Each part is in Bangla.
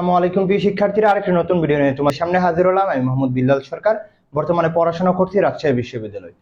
আসসালামু আলাইকুম, প্রিয় শিক্ষার্থীরা। আরেকটি নতুন ভিডিও নিয়ে তোমার সামনে হাজির হলাম। আমি মোহাম্মদ বিল্লাল সরকার। বর্তমানে পড়াশোনা করছি রাজশাহী বিশ্ববিদ্যালয়।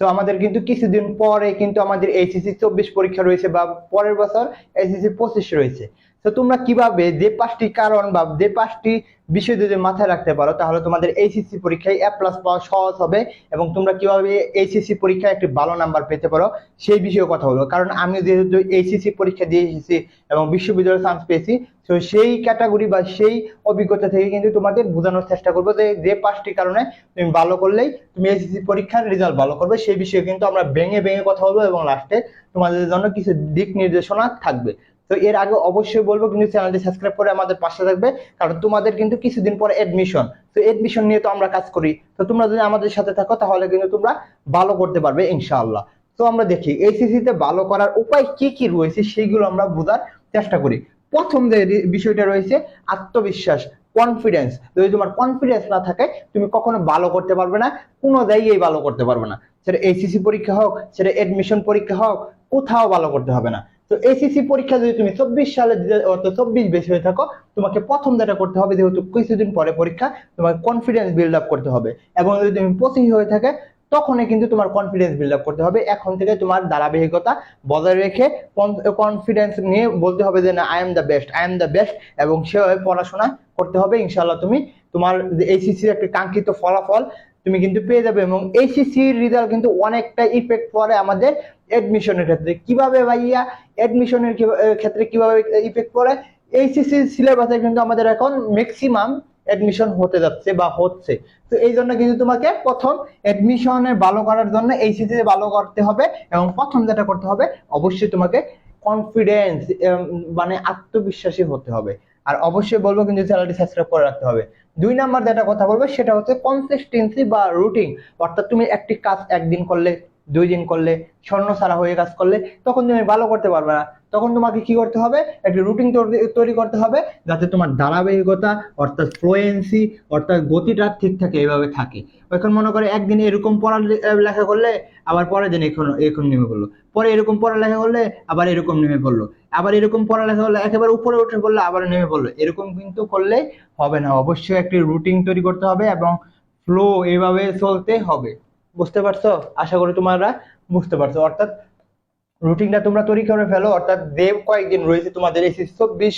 তো আমাদের কিন্তু কিছুদিন পরে কিন্তু আমাদের এইচএসসি চব্বিশ পরীক্ষা রয়েছে বা পরের বছর এইচএসসি পঁচিশ রয়েছে। তো তোমরা কীভাবে যে পাঁচটি কারণ বা যে পাঁচটি বিষয় যদি মাথায় রাখতে পারো, তাহলে তোমাদের এইচএসসি পরীক্ষায় এ প্লাস পাওয়া সহজ হবে এবং তোমরা কীভাবে এইচএসসি পরীক্ষায় একটি ভালো নাম্বার পেতে পারো, সেই বিষয়ে কথা বলব। কারণ আমি যেহেতু এইচএসসি পরীক্ষা দিয়ে এসেছি এবং বিশ্ববিদ্যালয়ে চান্স পেয়েছি, তো সেই ক্যাটাগরি বা সেই অভিজ্ঞতা থেকে কিন্তু তোমাদের বোঝানোর চেষ্টা করব যে যে পাঁচটি কারণে তুমি ভালো করলেই তুমি এইচএসসি পরীক্ষার রেজাল্ট ভালো করবে, সেই বিষয়ে কিন্তু আমরা ভেঙে ভেঙে কথা বলব এবং লাস্টে তোমাদের জন্য কিছু দিক নির্দেশনা থাকবে। তো এর আগে অবশ্যই বলব কিন্তু চ্যানেলটি সাবস্ক্রাইব করে আমাদের পাশে থাকবে, কারণ তোমাদের কিন্তু কিছুদিন পরে এডমিশন তো এডমিশন নিয়ে তো আমরা কাজ করি। তো তোমরা যদি আমাদের সাথে থাকো, তাহলে কিন্তু তোমরা ভালো করতে পারবে, ইনশাআল্লাহ। তো আমরা দেখি এইচএসসি তে ভালো করার উপায় কি কি রয়েছে সেইগুলো আমরা বোঝার চেষ্টা করি। প্রথম যে বিষয়টা রয়েছে, আত্মবিশ্বাস কনফিডেন্স যদি তোমার কনফিডেন্স না থাকে, তুমি কখনো ভালো করতে পারবে না, কোনো জায়গায় ভালো করতে পারবে না। সেটা এইচএসসি পরীক্ষা হোক, সেটা এডমিশন পরীক্ষা হোক, কোথাও ভালো করতে হবে না। তো এসিসি পরীক্ষা যদি তুমি চব্বিশ সালে অর্থাৎ চব্বিশ বেশি হয়ে থাকো, তোমাকে প্রথম যেটা করতে হবে যেহেতু কিছুদিন পরে পরীক্ষা, তোমাকে কনফিডেন্স বিল্ড আপ করতে হবে। এবং যদি তুমি পঁচিশ হয়ে থাকে তখনই কিন্তু তোমার কনফিডেন্স বিল্ড আপ করতে হবে। এখন থেকে তোমার ধারাবাহিকতা বজায় রেখে কনফিডেন্স নিয়ে বলতে হবে যে, না I am the best I am the best এবং সেভাবে পড়াশোনা করতে হবে। ইনশাল্লাহ তুমি তোমার এইচএসসির একটি কাঙ্ক্ষিত ফলাফল তুমি কিন্তু পেয়ে যাবে এবং এইচএসসির রেজাল্ট কিন্তু অনেকটা ইফেক্ট পড়ে আমাদের এডমিশনের ক্ষেত্রে। কীভাবে ভাইয়া এডমিশনের ক্ষেত্রে কীভাবে ইফেক্ট পড়ে? এইচএসসি সিলেবাসে কিন্তু আমাদের এখন ম্যাক্সিমাম এডমিশন হতে যাচ্ছে বা হচ্ছে। তো এই জন্য কিন্তু তোমাকে প্রথম এডমিশনে ভালো করার জন্য এইচএসসি ভালো করতে হবে এবং প্রথম যেটা করতে হবে, অবশ্যই তোমাকে কনফিডেন্স মানে আত্মবিশ্বাসী হতে হবে। আর অবশ্যই বলব কিন্তু চ্যানেলটি সাবস্ক্রাইব করে রাখতে হবে। দুই নাম্বার যেটা কথা বলব সেটা হচ্ছে কনসিস্টেন্সি বা রুটিন অর্থাৎ তুমি একটি কাজ একদিন করলে দুই দিন করলে, স্বর্ণ ছাড়া হয়ে কাজ করলে, তখন তুমি ভালো করতে পারবে না। তখন তোমাকে কি করতে হবে? একটি রুটিন তৈরি করতে হবে, যাতে তোমার ধারাবাহিকতা, অর্থাৎ ফ্লুয়েন্সি অর্থাৎ গতিটা ঠিক থাকে এইভাবে থাকে। এখন মনে করে একদিন এরকম পড়া লেখা করলে, আবার পরের দিন এখন এখন নেমে পড়ল। পরে এরকম পড়ালেখা করলে, আবার এরকম নেমে পড়ল। আবার এরকম পড়ালেখা করলে, একেবারে উপরে উঠে পড়লে, আবার নেমে পড়ল। এরকম কিন্তু করলে হবে না। অবশ্যই একটি রুটিন তৈরি করতে হবে এবং ফ্লো এভাবে চলতে হবে। বুঝতে পারছ? আশা করি তোমরা বুঝতে পারছ। অর্থাৎ রুটিনটা তোমরা তৈরি করে ফেলো। অর্থাৎ যে কয়েকদিন রয়েছে তোমাদের এই চব্বিশ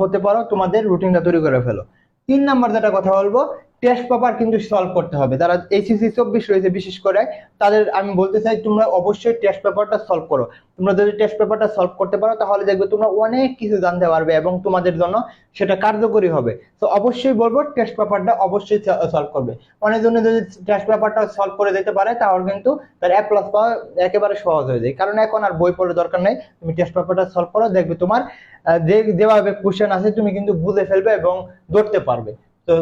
হতে পারো, তোমাদের রুটিনটা তৈরি করে ফেলো। তিন নাম্বার যেটা কথা বলব টেস্ট পেপার কিন্তু সলভ করতে হবে। যারা এইচএসসি চব্বিশ রয়েছে, বিশেষ করে তাদের আমি বলতে চাই, তোমরা অবশ্যই টেস্ট পেপারটা সলভ করো। তোমরা যদি টেস্ট পেপারটা সলভ করতে পারো, তাহলে দেখবে তোমরা অনেক কিছু জানতে পারবে এবং তোমাদের জন্য সেটা কার্যকরী হবে। তো অবশ্যই বলব টেস্ট পেপারটা অবশ্যই সলভ করবে। অনেকজনে যদি টেস্ট পেপারটা সলভ করে দিতে পারে, তাহলে কিন্তু তার এ প্লাস পাওয়া একেবারে সহজ হয়ে যায়। কারণ এখন আর বই পড়ার দরকার নেই। তুমি টেস্ট পেপারটা সলভ করো, দেখবে তোমার যে, যেভাবে কোশ্চেন আছে তুমি কিন্তু বুঝে ফেলবে এবং ধরতে পারবে। তো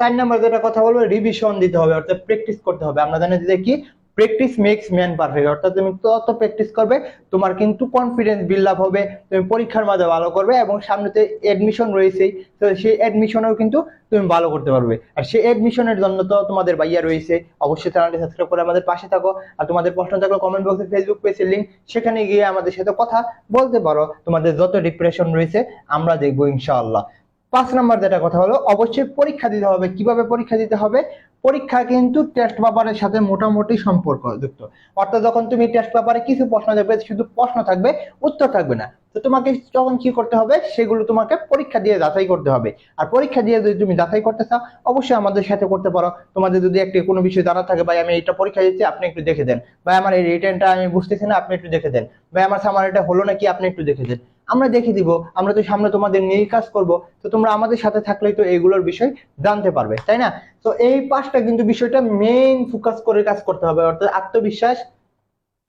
চার নাম্বার যেটা কথা বলব রিভিশন দিতে হবে, অর্থাৎ প্র্যাকটিস করতে হবে। আমরা জানি যে কি? প্র্যাকটিস মেক্স ম্যান পারফেক্ট অর্থাৎ তুমি তত প্র্যাকটিস করবে, তোমার কিন্তু কনফিডেন্স বিল্ড আপ হবে, তুমি পরীক্ষার মাঝে ভালো করবে এবং সামনেতে এডমিশন রয়েছেই তো সেই এডমিশনেও কিন্তু তুমি ভালো করতে পারবে। আর সেই এডমিশনের জন্য তো তোমাদের ভাইয়া রয়েছে, অবশ্যই চ্যানেলটি সাবস্ক্রাইব করে আমাদের পাশে থাকো। আর তোমাদের প্রশ্ন থাকলে কমেন্ট বক্সে ফেসবুক পেজের লিঙ্ক সেখানে গিয়ে আমাদের সাথে কথা বলতে পারো। তোমাদের যত ডিপ্রেশন রয়েছে, আমরা দেখব ইনশাআল্লাহ। পাঁচ নাম্বার যেটা কথা হলো, অবশ্যই পরীক্ষা দিতে হবে। কীভাবে পরীক্ষা দিতে হবে? পরীক্ষা কিন্তু টেস্ট পেপারের সাথে মোটামুটি সম্পর্ক যুক্ত অর্থাৎ যখন তুমি টেস্ট পেপারে কিছু প্রশ্ন দেখবে, শুধু প্রশ্ন থাকবে, উত্তর থাকবে না। তো তোমাকে তখন কি করতে হবে, সেগুলো তোমাকে পরীক্ষা দিয়ে যাচাই করতে হবে। আর পরীক্ষা দিয়ে যদি তুমি যাচাই করতে চাও, অবশ্যই আমাদের সাথে করতে পারো। তোমাদের যদি একটি কোনো বিষয় জানা থাকে, ভাই, আমি এটা পরীক্ষা দিচ্ছি, আপনি একটু দেখে দেন। ভাই, আমার এই রিটার্নটা আমি বুঝতেছি না, আপনি একটু দেখে দেন। ভাই, আমার সামার এটা হলো নাকি, আপনি একটু দেখে দেন। আমরা দেখে দিব, আমরা তো সামনে তোমাদের নিয়ে কাজ করব, তো তোমরা আমাদের সাথে থাকলেই তো এইগুলোর বিষয় জানতে পারবে, তাই না? তো এই পাঁচটা কিন্তু বিষয়টা মেইন ফোকাস করে কাজ করতে হবে, অর্থাৎ আত্মবিশ্বাস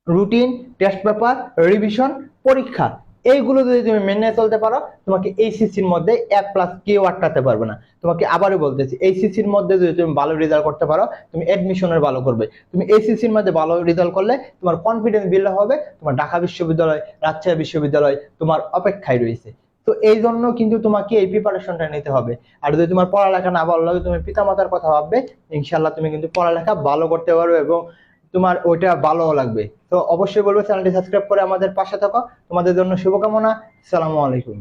রুটিন টেস্ট পেপার রিভিশন পরীক্ষা। এইগুলো যদি তুমি মেনে চলতে পারো, তোমাকে এইচএসসির মধ্যে এক প্লাস কেউ আটকাতে পারবে না। তোমাকে আবারও বলতেছি এইচএসসির মধ্যে যদি তুমি ভালো রেজাল্ট করতে পারো, তুমি এডমিশনের ভালো করবে। তুমি এইচএসসির মধ্যে ভালো রেজাল্ট করলে তোমার কনফিডেন্স বিল্ড হবে, তোমার ঢাকা বিশ্ববিদ্যালয়, রাজশাহী বিশ্ববিদ্যালয় তোমার অপেক্ষায় রয়েছে। তো এই জন্য কিন্তু তোমাকে এই প্রিপারেশনটা নিতে হবে। আর যদি তোমার পড়ালেখা না ভালো লাগে, তুমি পিতামাতার কথা ভাববে ইনশাল্লাহ তুমি কিন্তু পড়ালেখা ভালো করতে পারবে এবং তোমার ওইটা ভালো লাগবে। তো অবশ্যই বলব চ্যানেলটি সাবস্ক্রাইব করে আমাদের পাশে থাকো। তোমাদের জন্য শুভকামনা। সালামু আলাইকুম।